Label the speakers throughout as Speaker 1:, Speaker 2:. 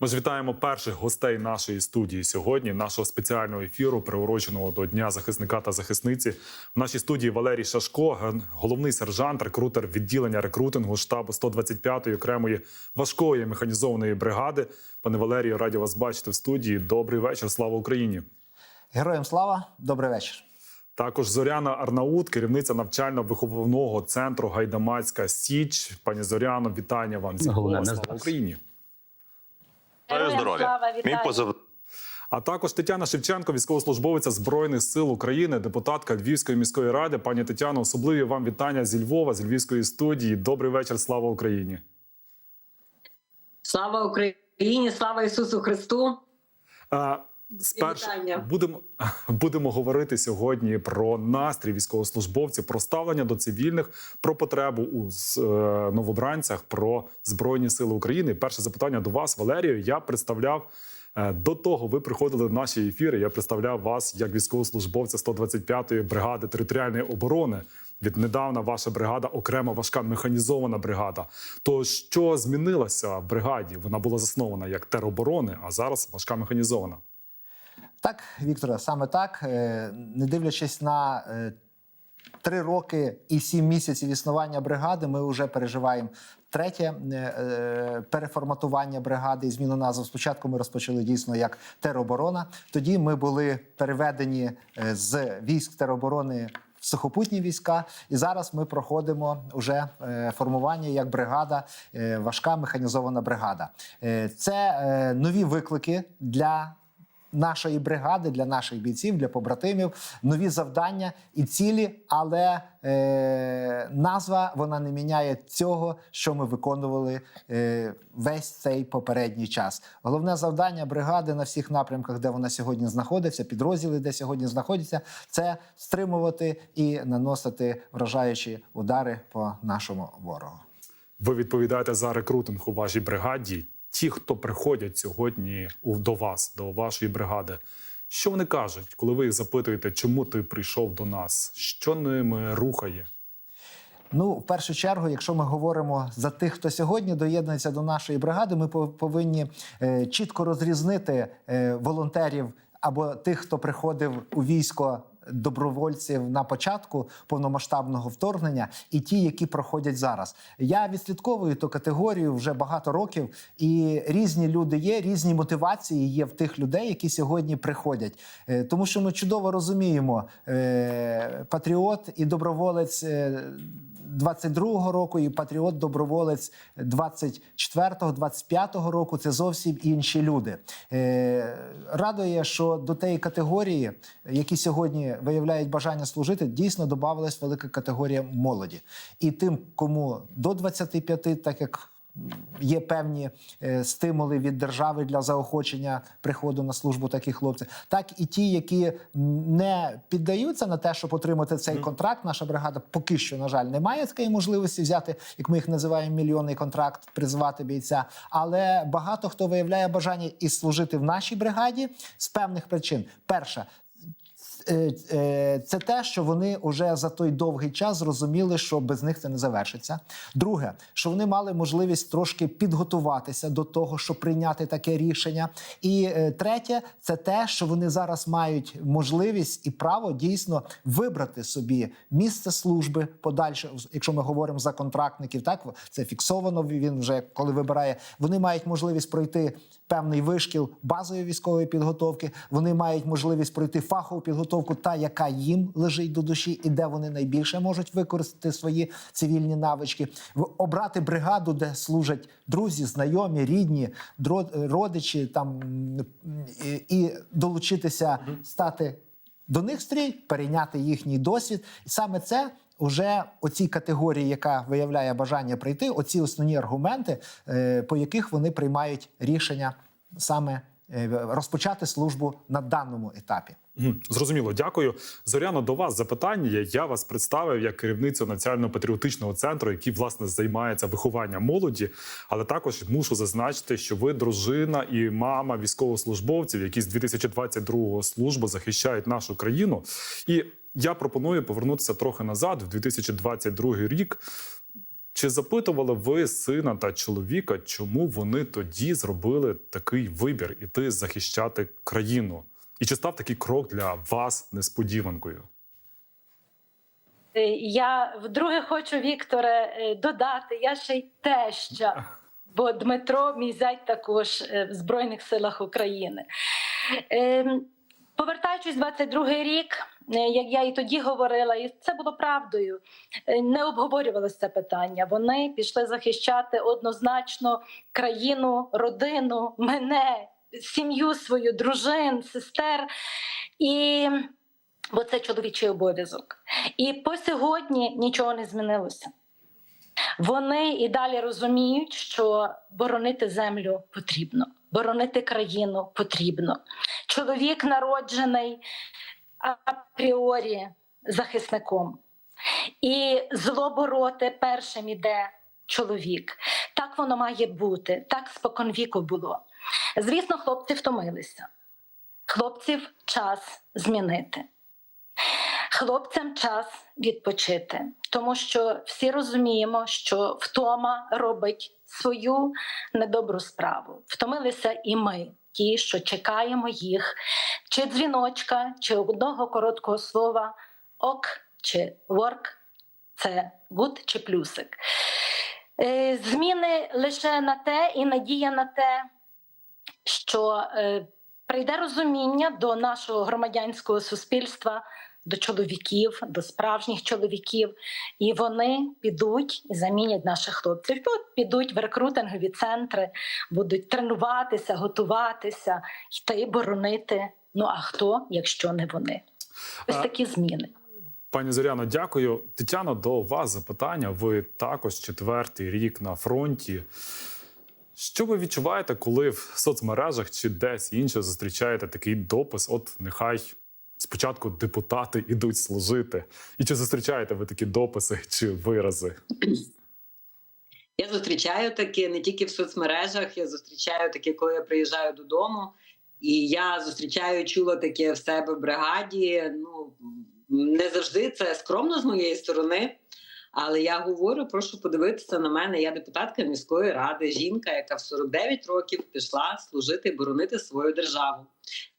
Speaker 1: Ми ж вітаємо перших гостей нашої студії сьогодні, нашого спеціального ефіру, приуроченого до Дня захисника та захисниці. В нашій студії Валерій Шашко, головний сержант, рекрутер відділення рекрутингу штабу 125-ї окремої важкої механізованої бригади. Пане Валерію, раді вас бачити в студії. Добрий вечір. Слава Україні!
Speaker 2: Героям слава, добрий вечір.
Speaker 1: Також Зоряна Арнаут, керівниця навчально-виховного центру Гайдамацька Січ. Пані Зоряно, вітання вам. Зі
Speaker 3: Головне,
Speaker 1: Слава. Україні!
Speaker 4: Героям
Speaker 5: здоров'я.
Speaker 4: слава,
Speaker 5: Мій позов
Speaker 1: А також Тетяна Шевченко, військовослужбовиця Збройних сил України, депутатка Львівської міської ради. Пані Тетяно, особливі вам вітання зі Львова, з Львівської студії. Добрий вечір, слава Україні!
Speaker 4: Слава Україні, слава Ісусу Христу.
Speaker 1: Спершу будемо, будемо говорити сьогодні про настрій військовослужбовців, про ставлення до цивільних, про потребу у е, новобранцях, про збройні сили України. Перше запитання до вас, Валерію. Я представляв е, до того. Ви приходили в наші ефіри. Я представляв вас як військовослужбовця 125-ї бригади територіальної оборони. Віднедавна ваша бригада окрема важка механізована бригада. То що змінилося в бригаді? Вона була заснована як тероборони, а зараз важка механізована.
Speaker 2: Так, Вікторе, саме так. Е, Не дивлячись на е, три роки і сім місяців існування бригади, ми вже переживаємо третє е, переформатування бригади і зміну назв. Спочатку ми розпочали дійсно як тероборона. Тоді ми були переведені з військ тероборони. Сухопутні війська, і зараз ми проходимо вже е, формування як бригада, важка механізована бригада. Це нові виклики для нашої бригади, для наших бійців, для побратимів, нові завдання і цілі, але е, назва вона не міняє цього, що ми виконували е, весь цей попередній час. Головне завдання бригади на всіх напрямках, де вона сьогодні знаходиться, підрозділи, де сьогодні знаходяться, це стримувати і наносити вражаючі удари по нашому ворогу.
Speaker 1: Ви відповідаєте за рекрутинг у вашій бригаді. Ті, хто приходять сьогодні до вас, до вашої бригади, що вони кажуть, коли ви їх запитуєте, чому ти прийшов до нас? Що ними рухає?
Speaker 2: Ну, в першу чергу, якщо ми говоримо за тих, хто сьогодні доєднується до нашої бригади, ми повинні е, чітко розрізнити е, волонтерів або тих, хто приходив у військо. Добровольців на початку повномасштабного вторгнення і ті, які проходять зараз. Я відслідковую ту категорію вже багато років, і різні люди є, різні мотивації є в тих людей, які сьогодні приходять. Е, Тому що ми чудово розуміємо, е, патріот і доброволець. Е, 22-го року і патріот доброволець 24-го, 25-го року це зовсім інші люди. Е, радує, що до тієї категорії, які сьогодні виявляють бажання служити, дійсно додавалась велика категорія молоді. І тим, кому до 25, так як Є певні е, стимули від держави для заохочення приходу на службу таких хлопців, так і ті, які не піддаються на те, щоб отримати цей контракт. Наша бригада поки що, на жаль, не має такої можливості взяти, як ми їх називаємо, мільйонний контракт, призвати бійця. Але багато хто виявляє бажання і служити в нашій бригаді з певних причин. Перша це те, що вони вже за той довгий час зрозуміли, що без них це не завершиться. Друге, що вони мали можливість трошки підготуватися до того, щоб прийняти таке рішення. І е, третє, це те, що вони зараз мають можливість і право дійсно вибрати собі місце служби подальше, якщо ми говоримо за контрактників, так це фіксовано. Він вже коли вибирає. Вони мають можливість пройти певний вишкіл базової військової підготовки. Вони мають можливість пройти фахову підготовку, та яка їм лежить до душі, і де вони найбільше можуть використати свої цивільні навички, обрати бригаду, де служать друзі, знайомі, рідні, родичі, там і, і долучитися, стати до них стрій, перейняти їхній досвід, і саме це. Уже оцій категорії, яка виявляє бажання прийти, оці основні аргументи, е, по яких вони приймають рішення саме е, розпочати службу на даному етапі.
Speaker 1: Зрозуміло, дякую. Зоряно, до вас запитання. Я вас представив як керівницю національно-патріотичного центру, який власне займається вихованням молоді. Але також мушу зазначити, що ви дружина і мама військовослужбовців, які з 2022 служби захищають нашу країну. І я пропоную повернутися трохи назад, в 2022 рік. Чи запитували ви сина та чоловіка, чому вони тоді зробили такий вибір іти захищати країну? І чи став такий крок для вас несподіванкою?
Speaker 3: Е, Я вдруге хочу, Вікторе, е, додати, я ще й теща, бо Дмитро, мій зять, також е, в Збройних силах України. Ем, Повертаючись 22-й рік, як я і тоді говорила, і це було правдою, не обговорювалося це питання. Вони пішли захищати однозначно країну, родину, мене, сім'ю свою, дружин, сестер. І бо це чоловічий обов'язок. І по сьогодні нічого не змінилося. Вони і далі розуміють, що боронити землю потрібно, боронити країну потрібно. Чоловік народжений апріорі захисником. І зло бороти першим іде чоловік. Так воно має бути, так споконвіку було. Звісно, хлопці втомилися. Хлопців час змінити. Хлопцям час відпочити, тому що всі розуміємо, що втома робить свою недобру справу. Втомилися і ми, ті, що чекаємо їх, чи дзвіночка, чи одного короткого слова ок чи ворк це гуд чи плюсик. Е, Зміни лише на те і надія на те, що е, прийде розуміння до нашого громадянського суспільства, до чоловіків, до справжніх чоловіків, і вони підуть і замінять наших хлопців. Ну, підуть в рекрутингові центри, будуть тренуватися, готуватися, йти боронити. Ну а хто, якщо не вони? Ось такі зміни.
Speaker 1: Пані Зоряно, дякую. Тетяно, до вас запитання. Ви також четвертий рік на фронті. Що ви відчуваєте, коли в соцмережах чи десь інше зустрічаєте такий допис? От нехай спочатку депутати ідуть служити. І чи зустрічаєте ви такі дописи чи вирази?
Speaker 4: Я зустрічаю таке не тільки в соцмережах, я зустрічаю таке, коли я приїжджаю додому. І я зустрічаю, чула таке в себе в бригаді. Ну не завжди це скромно з моєї сторони. Але я говорю, прошу подивитися на мене. Я депутатка міської ради, жінка, яка в 49 років пішла служити боронити свою державу.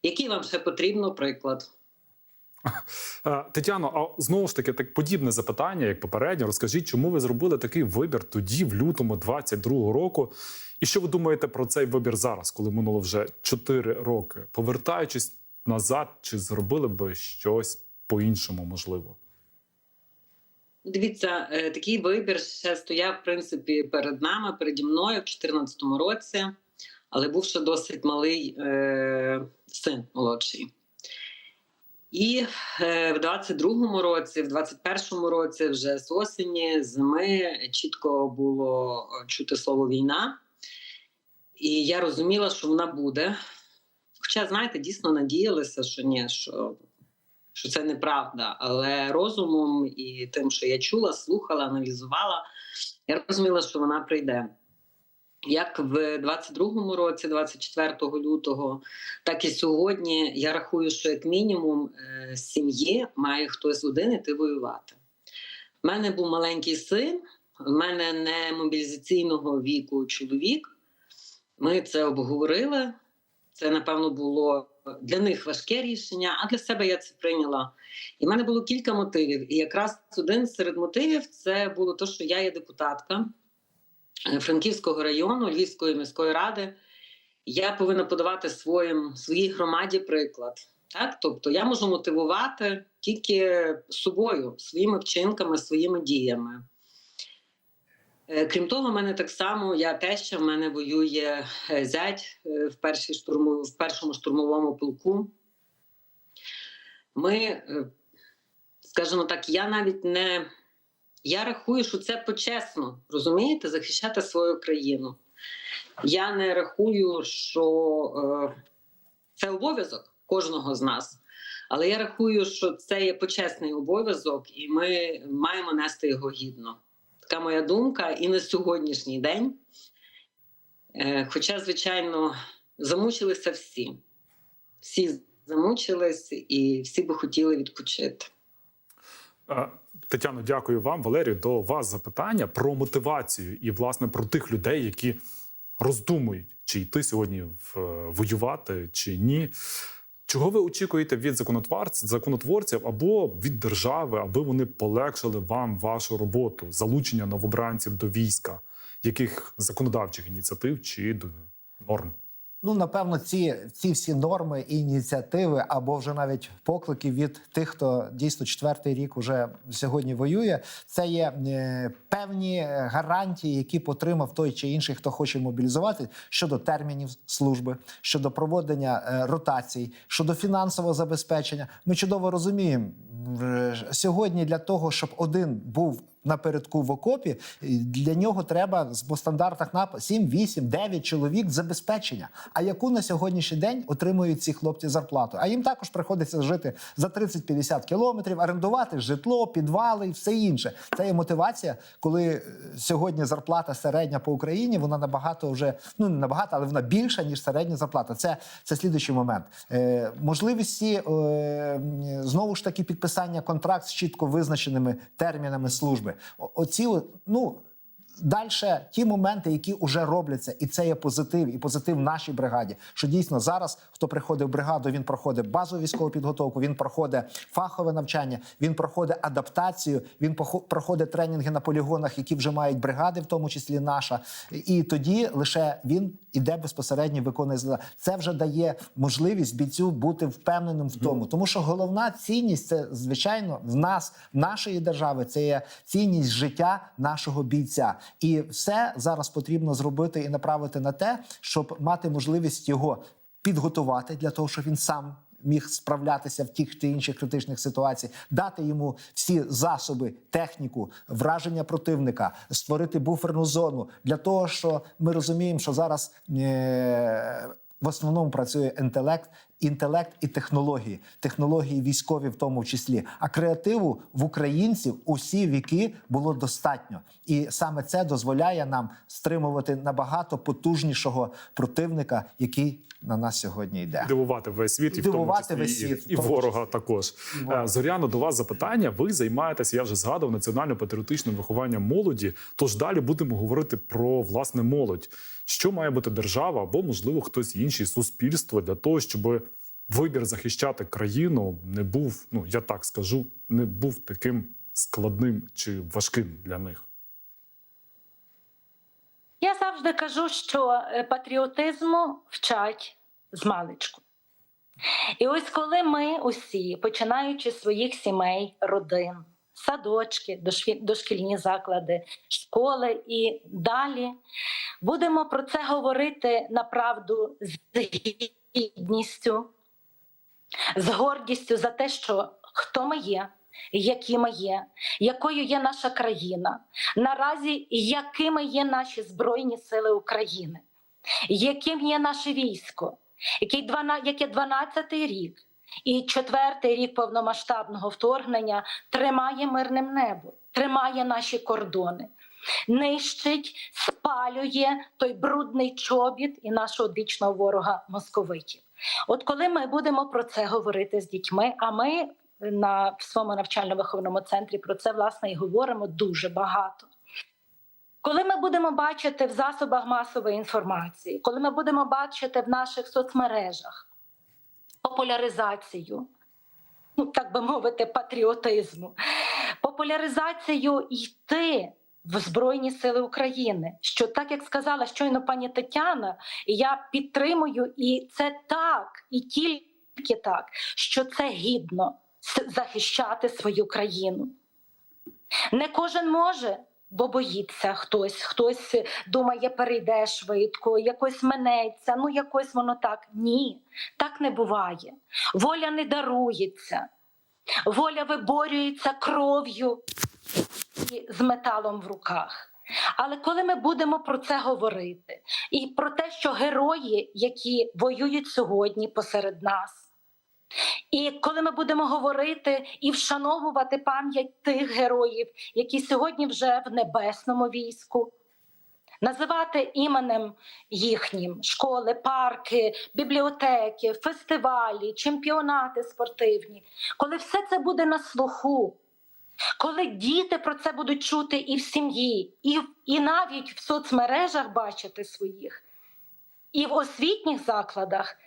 Speaker 4: Який вам ще потрібно приклад?
Speaker 1: Е, Тетяно, а знову ж таки так подібне запитання, як попередньо. Розкажіть, чому ви зробили такий вибір тоді, в лютому 22-го року? І що ви думаєте про цей вибір зараз, коли минуло вже 4 роки? Повертаючись назад, чи зробили би щось по-іншому, можливо?
Speaker 4: Дивіться, е, такий вибір ще стояв в принципі перед нами, переді мною в 2014 році, але був ще досить малий е, син молодший. І е, в 22-му році, в 21-му році, вже з осені, зими чітко було чути слово війна. І я розуміла, що вона буде. Хоча, знаєте, дійсно надіялися, що ні, що що це неправда, але розумом і тим, що я чула, слухала, аналізувала, я розуміла, що вона прийде. Як в 22-му році, 24 лютого, так і сьогодні я рахую, що як мінімум е, з сім'ї має хтось один іти воювати. У мене був маленький син, в мене не мобілізаційного віку чоловік. Ми це обговорили. Це, напевно, було для них важке рішення, а для себе я це прийняла. І в мене було кілька мотивів. І якраз один серед мотивів це було те, що я є депутатка е, Франківського району Львівської міської ради. Я повинна подавати своїм своїй громаді приклад. Так, тобто я можу мотивувати тільки собою, своїми вчинками, своїми діями. Е, Крім того, в мене так само я теща, в мене воює е, зять е, в, першій штурму, в першому штурмовому полку. Ми, скажімо так, я навіть не я рахую, що це почесно, розумієте, захищати свою країну. Я не рахую, що е, це обов'язок кожного з нас. Але я рахую, що це є почесний обов'язок, і ми маємо нести його гідно. Така моя думка, і на сьогоднішній день. Е, Хоча, звичайно, замучилися всі. Всі замучились і всі би хотіли відпочити.
Speaker 1: Тетяно, дякую вам. Валерію, до вас запитання про мотивацію і власне про тих людей, які роздумують, чи йти сьогодні е, воювати, чи ні. Чого ви очікуєте від законотворців, або від держави, аби вони полегшили вам вашу роботу, залучення новобранців до війська, яких законодавчих ініціатив чи до норм?
Speaker 2: Ну, напевно, ці, ці всі норми і ініціативи, або вже навіть поклики від тих, хто дійсно четвертий рік уже сьогодні воює. Це є е, певні гарантії, які потримав той чи інший, хто хоче мобілізувати щодо термінів служби, щодо проводення е, ротацій, щодо фінансового забезпечення. Ми чудово розуміємо е, сьогодні для того, щоб один був напередку в окопі, для нього треба по стандартах НАП 7, 8, 9 чоловік забезпечення. А яку на сьогоднішній день отримують ці хлопці зарплату? А їм також приходиться жити за 30-50 кілометрів, орендувати житло, підвали і все інше. Це є мотивація, коли е, сьогодні зарплата середня по Україні, вона набагато вже ну не набагато, але вона більша ніж середня зарплата. Це, це слідуючий момент. Е, можливості е, знову ж таки підписання контракт з чітко визначеними термінами служби. О- Оці ну. Далі ті моменти, які вже робляться, і це є позитив, і позитив в нашій бригаді. Що дійсно зараз, хто приходить в бригаду, він проходить базову військову підготовку, він проходить фахове навчання, він проходить адаптацію, він проходить тренінги на полігонах, які вже мають бригади, в тому числі наша. І тоді лише він іде безпосередньо виконує задачі. Це вже дає можливість бійцю бути впевненим в тому, тому що головна цінність це звичайно в нас, в нашої держави, це є цінність життя нашого бійця. І все зараз потрібно зробити і направити на те, щоб мати можливість його підготувати для того, щоб він сам. Міг справлятися в тих чи інших критичних ситуаціях, дати йому всі засоби, техніку, враження противника, створити буферну зону для того, що ми розуміємо, що зараз е- в основному працює інтелект, інтелект і технології, технології військові в тому числі. А креативу в українців усі віки було достатньо, і саме це дозволяє нам стримувати набагато потужнішого противника, який на нас сьогодні йде.
Speaker 1: дивувати весь світ, і,
Speaker 2: І
Speaker 1: в тому числі
Speaker 2: весь світ,
Speaker 1: і,
Speaker 2: тому
Speaker 1: ворога також.
Speaker 2: Ворога.
Speaker 1: Е, Зоряно, до вас запитання. Ви займаєтеся, я вже згадував, національно-патріотичним вихованням молоді. Тож далі будемо говорити про власне молодь. Що має бути держава або, можливо, хтось інший суспільство для того, щоб вибір захищати країну не був, ну я так скажу, не був таким складним чи важким для них.
Speaker 3: Завжди кажу, що е, патріотизму вчать з маличку. І ось коли ми усі, починаючи з своїх сімей, родин, садочки, дошкільні заклади, школи і далі, будемо про це говорити направду з гідністю, з гордістю за те, що хто ми є, які ми є, якою є наша країна, наразі якими є наші Збройні Сили України, яким є наше військо, який 12, яке 12-й рік і четвертий рік повномасштабного вторгнення тримає мирним небо, тримає наші кордони. Нищить, спалює той брудний чобіт і нашого вічного ворога московитів. От коли ми будемо про це говорити з дітьми, а ми на в своєму навчально-виховному центрі про це власне і говоримо дуже багато. Коли ми будемо бачити в засобах масової інформації, коли ми будемо бачити в наших соцмережах популяризацію, ну так би мовити, патріотизму, популяризацію йти в Збройні Сили України, що так як сказала щойно пані Тетяна, я підтримую, і це так, і тільки так, що це гідно захищати свою країну. Не кожен може, бо боїться хтось, хтось думає, перейде швидко, якось минеться, ну якось воно так. Ні, так не буває. Воля не дарується, воля виборюється кров'ю і з металом в руках. Але коли ми будемо про це говорити, і про те, що герої, які воюють сьогодні посеред нас, і коли ми будемо говорити і вшановувати пам'ять тих героїв, які сьогодні вже в небесному війську, називати іменем їхнім школи, парки, бібліотеки, фестивалі, чемпіонати спортивні, коли все це буде на слуху, Коли діти про це будуть чути і в сім'ї, і, і навіть в соцмережах бачити своїх, і в освітніх закладах,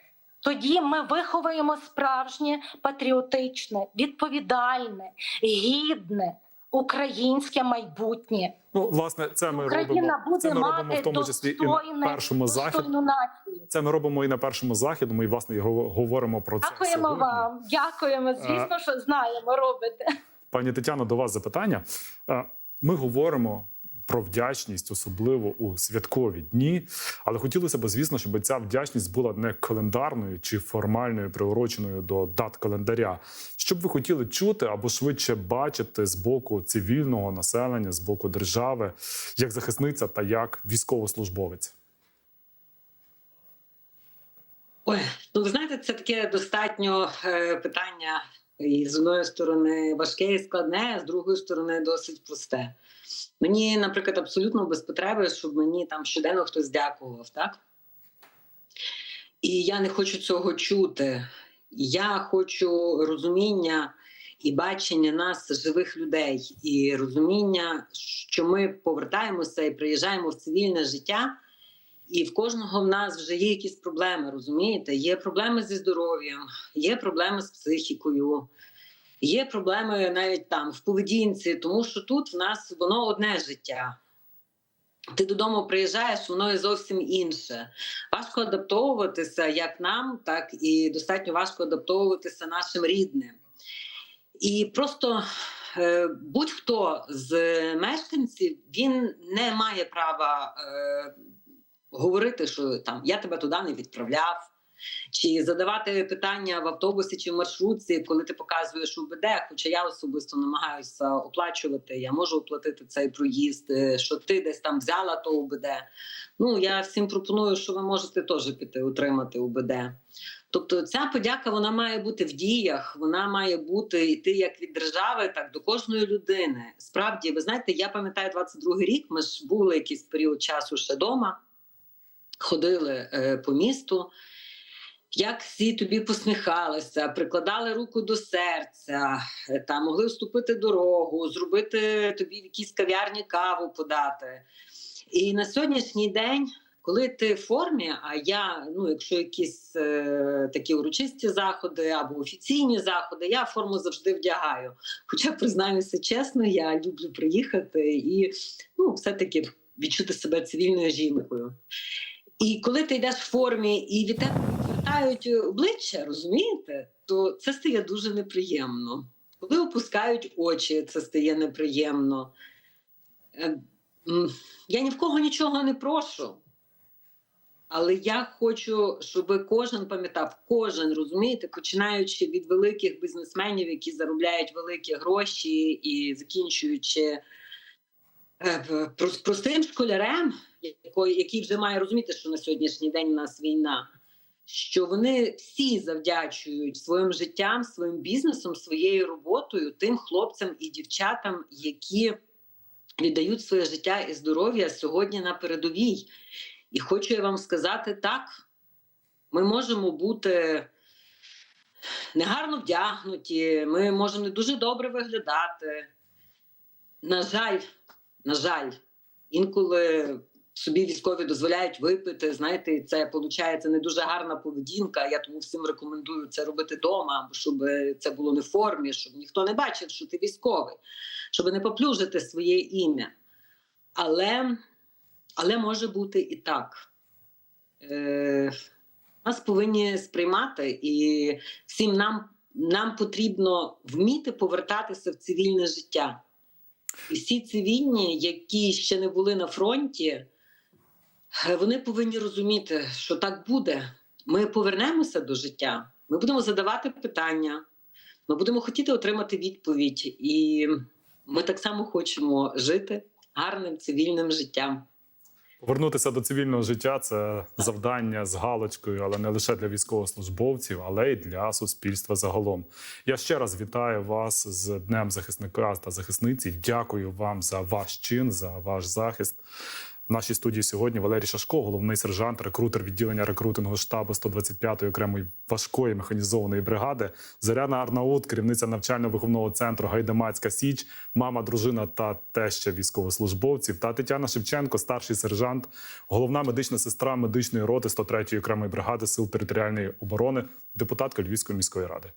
Speaker 3: тоді ми виховуємо справжнє патріотичне, відповідальне, гідне українське майбутнє.
Speaker 1: Ну, власне, це ми
Speaker 3: Україна
Speaker 1: робимо.
Speaker 3: буде
Speaker 1: Це ми робимо в тому числі і на першому захід.
Speaker 3: націю.
Speaker 1: Це ми робимо і на першому західному, і власне і го- говоримо про це.
Speaker 3: Дякуємо
Speaker 1: сьогодні.
Speaker 3: вам, дякуємо. Звісно, що знаємо, робите.
Speaker 1: Пані Тетяно, до вас запитання. Е, Ми говоримо про вдячність, особливо у святкові дні. Але хотілося б, звісно, щоб ця вдячність була не календарною чи формальною, приуроченою до дат календаря. Що б ви хотіли чути або швидше бачити з боку цивільного населення, з боку держави, як захисниця та як військовослужбовець?
Speaker 4: Ой, ну ви знаєте, це таке достатньо е, питання. І з одної сторони важке і складне, а з другої сторони досить просте. Мені, наприклад, абсолютно без потреби, щоб мені там щоденно хтось дякував, так? І я не хочу цього чути. Я хочу розуміння і бачення нас, живих людей, і розуміння, що ми повертаємося і приїжджаємо в цивільне життя. І в кожного в нас вже є якісь проблеми, розумієте? Є проблеми зі здоров'ям, є проблеми з психікою, є проблеми навіть там в поведінці, тому що тут в нас воно одне життя. Ти додому приїжджаєш, воно і зовсім інше. Важко адаптовуватися як нам, так і достатньо важко адаптовуватися нашим рідним. І просто е, будь-хто з мешканців він не має права. Е, говорити, що там я тебе туди не відправляв, чи задавати питання в автобусі чи в маршрутці, коли ти показуєш УБД, хоча я особисто намагаюся оплачувати, я можу оплатити цей проїзд, е, що ти десь там взяла то УБД. Ну я всім пропоную, що ви можете теж піти отримати УБД. Тобто ця подяка вона має бути в діях, вона має бути йти як від держави, так до кожної людини. Справді, ви знаєте, я пам'ятаю 22-й рік. Ми ж були якийсь період часу ще вдома ходили е, по місту, як всі тобі посміхалися, прикладали руку до серця, е, там могли вступити дорогу, зробити тобі в якійсь кав'ярні каву подати. І на сьогоднішній день, коли ти в формі, а я, ну, якщо якісь е, такі урочисті заходи або офіційні заходи, я форму завжди вдягаю. Хоча, признаюся чесно, я люблю приїхати і ну, все-таки відчути себе цивільною жінкою. І коли ти йдеш в формі і від тебе відвертають обличчя, розумієте, то це стає дуже неприємно. Коли опускають очі, це стає неприємно. Е, Я ні в кого нічого не прошу. Але я хочу, щоб кожен пам'ятав, кожен розумієте, починаючи від великих бізнесменів, які заробляють великі гроші, і закінчуючи е, простим школярем, який вже має розуміти, що на сьогоднішній день у нас війна, що вони всі завдячують своїм життям, своїм бізнесом, своєю роботою тим хлопцям і дівчатам, які віддають своє життя і здоров'я сьогодні на передовій. І хочу я вам сказати так: ми можемо бути негарно вдягнуті, ми можемо не дуже добре виглядати. На жаль, на жаль, інколи собі військові дозволяють випити. Знаєте, це виходить не дуже гарна поведінка. Я тому всім рекомендую це робити вдома, щоб це було не в формі, щоб ніхто не бачив, що ти військовий, щоб не поплюжити своє ім'я. Але, але може бути і так. Е, нас повинні сприймати, і всім нам, нам потрібно вміти повертатися в цивільне життя. І всі цивільні, які ще не були на фронті, вони повинні розуміти, що так буде. Ми повернемося до життя, ми будемо задавати питання, ми будемо хотіти отримати відповідь, і ми так само хочемо жити гарним цивільним життям.
Speaker 1: Повернутися до цивільного життя це завдання з галочкою, але не лише для військовослужбовців, але й для суспільства загалом. Я ще раз вітаю вас з Днем захисника та захисниці. Дякую вам за ваш чин, за ваш захист. В нашій студії сьогодні Валерій Шашко, головний сержант, рекрутер відділення рекрутингу штабу 125-ї окремої важкої механізованої бригади. Зоряна Арнаут, керівниця навчально-виховного центру Гайдамацька Січ, мама, дружина та теща військовослужбовців. Та Тетяна Шевченко, старший сержант, головна медична сестра медичної роти 103-ї окремої бригади сил територіальної оборони, депутатка Львівської міської ради.